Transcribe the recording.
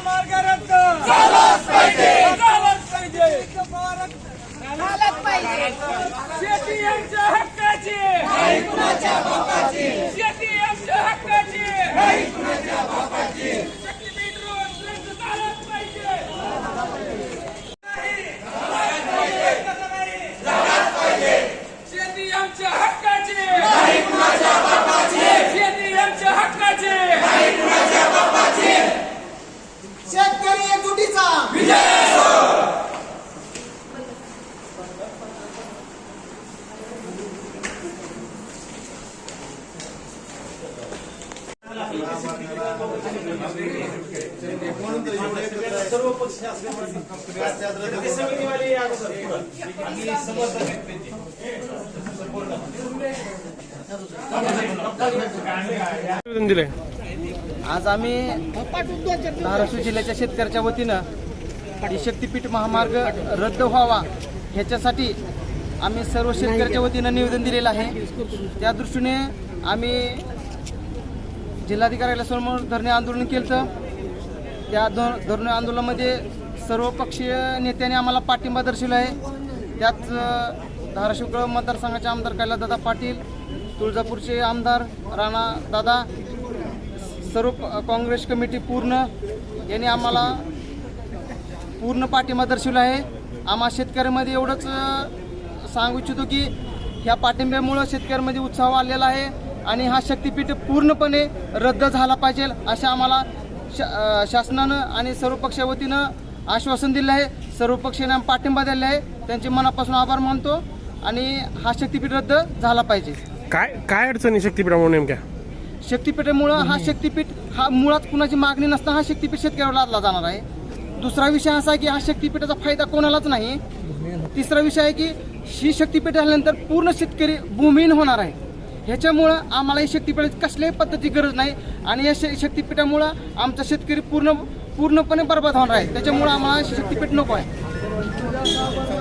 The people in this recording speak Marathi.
रद्द झालाच पाहिजे. झालाच पाहिजे. झालंच पाहिजे. शेती आमच्या हक्काची. शेती आमच्या हक्काची शक्तीपीठ रोज रद्द झालाच पाहिजे शेती आमच्या हक्काची शेती आमच्या हक्काची शेतकरी एकजुटीचा निवेदन आज आम्ही धाराशिव जिल्ह्याच्या शेतकऱ्याच्या वतीनं ही शक्तीपीठ महामार्ग रद्द व्हावा ह्याच्यासाठी आम्ही सर्व शेतकऱ्याच्या वतीनं निवेदन दिलेलं आहे. त्या दृष्टीने आम्ही जिल्हाधिकाऱ्याला समोर धरणे आंदोलन केलं तर त्या ध- धरणे आंदोलनामध्ये सर्व पक्षीय नेत्यांनी आम्हाला पाठिंबा दर्शवला आहे. त्यात अ, धाराशिव मतदारसंघाचे आमदार कैलासदादा पाटील तुळजापूरचे आमदार राणा दादा सर्व काँग्रेस कमिटी पूर्ण यांनी आम्हाला पूर्ण पाठिंबा दर्शवला आहे. आम्हा शेतकऱ्यामध्ये एवढंच सांगू इच्छितो की ह्या पाठिंब्यामुळं शेतकऱ्यांमध्ये उत्साह आलेला आहे. आणि हा शक्तीपीठ पूर्णपणे रद्द झाला पाहिजे अशा आम्हाला श शासनानं आणि सर्व पक्षा वतीनं आश्वासन दिलं आहे. सर्व पक्षाने पाठिंबा दिला आहे. त्यांचे मनापासून आभार मानतो आणि हा शक्तीपीठ रद्द झाला पाहिजे. काय काय अडचणी शक्तीपीठामुळे नेमक्या? शक्तीपीठामुळं हा शक्तीपीठ हा मुळात कुणाची मागणी नसता हा शक्तीपीठ शेतकऱ्यावर लादला जाणार आहे. दुसरा विषय असा आहे की हा शक्तीपीठाचा फायदा कोणालाच नाही. तिसरा विषय आहे की ही शक्तीपीठ झाल्यानंतर पूर्ण शेतकरी भूमिहीन होणार आहे. ह्याच्यामुळं आम्हाला या शक्तीपीठाची कसल्याही पद्धतीची गरज नाही आणि या श- शक्तीपीठामुळं आमचा शेतकरी पूर्ण पूर्णपणे बरबाद होणार आहे. त्याच्यामुळं आम्हाला शक्तीपीठ नको आहे.